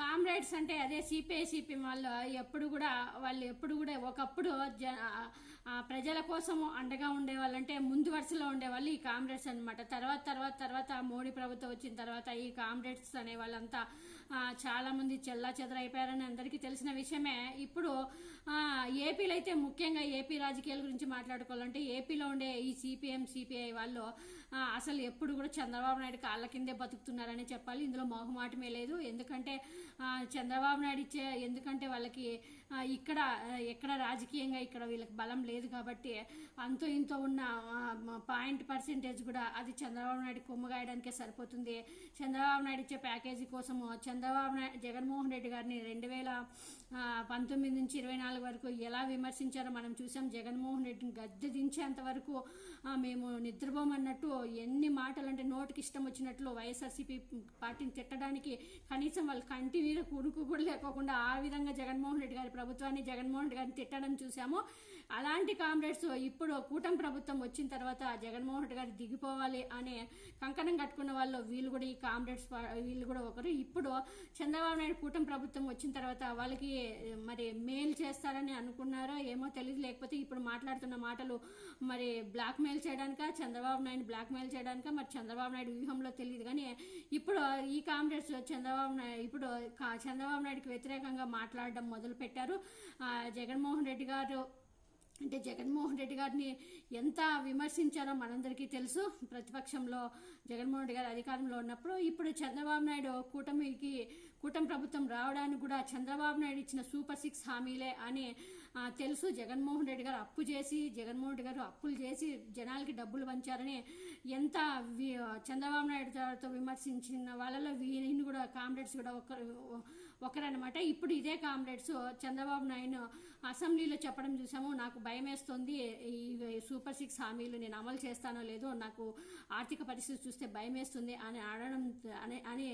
Comrades అంటే అదే CPI CPM వాళ్ళు ఎప్పుడు కూడా వాళ్ళు ఎప్పుడు కూడా ఒకప్పుడు జ ప్రజల కోసం అండగా ఉండేవాళ్ళంటే ముందు వరుసలో ఉండేవాళ్ళు ఈ కామ్రేడ్స్ అన్నమాట. తర్వాత తర్వాత తర్వాత మోడీ ప్రభుత్వం వచ్చిన తర్వాత ఈ కామ్రేడ్స్ అనే వాళ్ళంతా చాలామంది చాలా మంది చెల్లా చెదరైపోయారని అందరికీ తెలిసిన విషయమే. ఇప్పుడు ఏపీలో అయితే ముఖ్యంగా ఏపీ రాజకీయాల గురించి మాట్లాడుకోవాలంటే ఏపీలో ఉండే ఈ సిపిఎం సిపిఐ వాళ్ళు అసలు ఎప్పుడు కూడా చంద్రబాబు నాయుడు కాళ్ళ కిందే బతుకుతున్నారని చెప్పాలి. ఇందులో మొహమాటమే లేదు. ఎందుకంటే చంద్రబాబు నాయుడు ఇచ్చే ఎందుకంటే వాళ్ళకి ఇక్కడ ఎక్కడ రాజకీయంగా ఇక్కడ వీళ్ళకి బలం లేదు కాబట్టి అంతో ఇంతో ఉన్న పాయింట్ పర్సెంటేజ్ కూడా అది చంద్రబాబు నాయుడు కొమ్ముగాయడానికే సరిపోతుంది. చంద్రబాబు నాయుడు ఇచ్చే ప్యాకేజీ కోసము చంద్రబాబు నాయుడు జగన్మోహన్ రెడ్డి గారిని రెండు వేల పంతొమ్మిది నుంచి ఇరవై నాలుగు వరకు ఎలా విమర్శించారో మనం చూసాం. జగన్మోహన్ రెడ్డిని గద్దె దించేంత వరకు మేము నిద్రపోమన్నట్టు ఎన్ని మాటలు అంటే నోటికి ఇష్టం వచ్చినట్లు వైఎస్ఆర్సీపీ పార్టీని తిట్టడానికి కనీసం వాళ్ళు కంటి మీద కుడుకు కూడా లేకోకుండా ఆ విధంగా జగన్మోహన్ రెడ్డి గారి ప్రభుత్వాన్ని జగన్మోహన్ రెడ్డి గారిని తిట్టడం చూసాము అలాంటి కామ్రేడ్స్ ఇప్పుడు కూటమి ప్రభుత్వం వచ్చిన తర్వాత జగన్మోహన్ రెడ్డి గారు దిగిపోవాలి అనే కంకణం కట్టుకున్న వాళ్ళు వీళ్ళు కూడా ఈ కామ్రేడ్స్ వీళ్ళు కూడా ఒకరు. ఇప్పుడు చంద్రబాబు నాయుడు కూటమి ప్రభుత్వం వచ్చిన తర్వాత వాళ్ళకి మరి మెయిల్ చేస్తారని అనుకున్నారో ఏమో తెలియదు లేకపోతే ఇప్పుడు మాట్లాడుతున్న మాటలు మరి బ్లాక్ మెయిల్ చేయడానిక చంద్రబాబు నాయుడు బ్లాక్ మెయిల్ చేయడానిక? మరి చంద్రబాబు నాయుడు వ్యూహంలో తెలియదు కానీ ఇప్పుడు ఈ కామ్రేడ్స్ చంద్రబాబు నాయుడు ఇప్పుడు చంద్రబాబు నాయుడుకి వ్యతిరేకంగా మాట్లాడడం మొదలు పెట్టారు జగన్మోహన్ రెడ్డి గారు అంటే జగన్మోహన్ రెడ్డి గారిని ఎంత విమర్శించారో మనందరికీ తెలుసు. ప్రతిపక్షంలో జగన్మోహన్ రెడ్డి గారు అధికారంలో ఉన్నప్పుడు ఇప్పుడు చంద్రబాబు నాయుడు కూటమికి కూటమి ప్రభుత్వం రావడానికి కూడా చంద్రబాబు నాయుడు ఇచ్చిన సూపర్ సిక్స్ హామీలే అని తెలుసు. జగన్మోహన్ రెడ్డి గారు అప్పు చేసి జగన్మోహన్ రెడ్డి గారు అప్పులు చేసి జనాలకి డబ్బులు పంచారని ఎంత చంద్రబాబు నాయుడు గారితో విమర్శించిన వాళ్ళలో వీరిని కూడా కామ్రేడ్స్ కూడా ఒకరు ఒకరనమాట ఇప్పుడు ఇదే కామ్రేడ్స్ చంద్రబాబు నాయుడు అసెంబ్లీలో చెప్పడం చూసాము. నాకు భయం వేస్తుంది ఈ సూపర్ సిక్స్ హామీలు నేను అమలు చేస్తానో లేదో నాకు ఆర్థిక పరిస్థితి చూస్తే భయం వేస్తుంది అని ఆడడం అని అని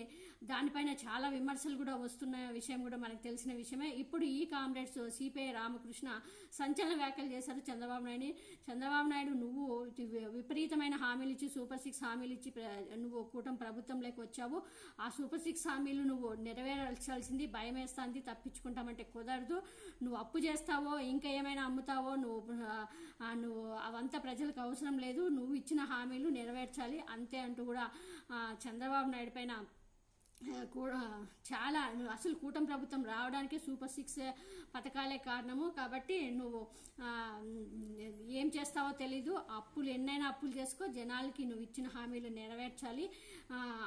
దానిపైన చాలా విమర్శలు కూడా వస్తున్న విషయం కూడా మనకు తెలిసిన విషయమే. ఇప్పుడు ఈ కామ్రేడ్స్ సిపిఐ రామకృష్ణ సంచలన వ్యాఖ్యలు చేశారు చంద్రబాబు నాయుడు. చంద్రబాబు నాయుడు నువ్వు విపరీతమైన హామీలు ఇచ్చి సూపర్ సిక్స్ హామీలు ఇచ్చి నువ్వు కూటమి ప్రభుత్వంలోకి వచ్చావు. ఆ సూపర్ సిక్స్ హామీలు నువ్వు నెరవేర్చాల్సింది భయం వేస్తాంది తప్పించుకుంటామంటే కుదరదు. నువ్వు అప్పు చేస్తావో ఇంకా ఏమైనా అమ్ముతావో నువ్వు నువ్వు అవంతా ప్రజలకు అవసరం లేదు. నువ్వు ఇచ్చిన హామీలు నెరవేర్చాలి. అంతే అంటూ కూడా చంద్రబాబు నాయుడు పైన కూడా చాలా నువ్వు అసలు కూటమి ప్రభుత్వం రావడానికి సూపర్ సిక్స్ పథకాలే కారణము. కాబట్టి నువ్వు ఏం చేస్తావో తెలీదు. అప్పులు ఎన్నైనా అప్పులు చేసుకో. జనాలకి నువ్వు ఇచ్చిన హామీలు నెరవేర్చాలి.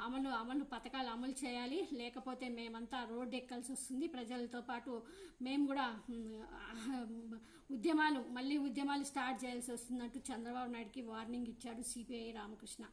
అమలు అమలు పథకాలు అమలు చేయాలి. లేకపోతే మేమంతా రోడ్డు ఎక్కాల్సి వస్తుంది. ప్రజలతో పాటు మేము కూడా ఉద్యమాలు మళ్ళీ ఉద్యమాలు స్టార్ట్ చేయాల్సి వస్తున్నట్టు చంద్రబాబు నాయుడుకి వార్నింగ్ ఇచ్చాడు సిపిఐ రామకృష్ణ.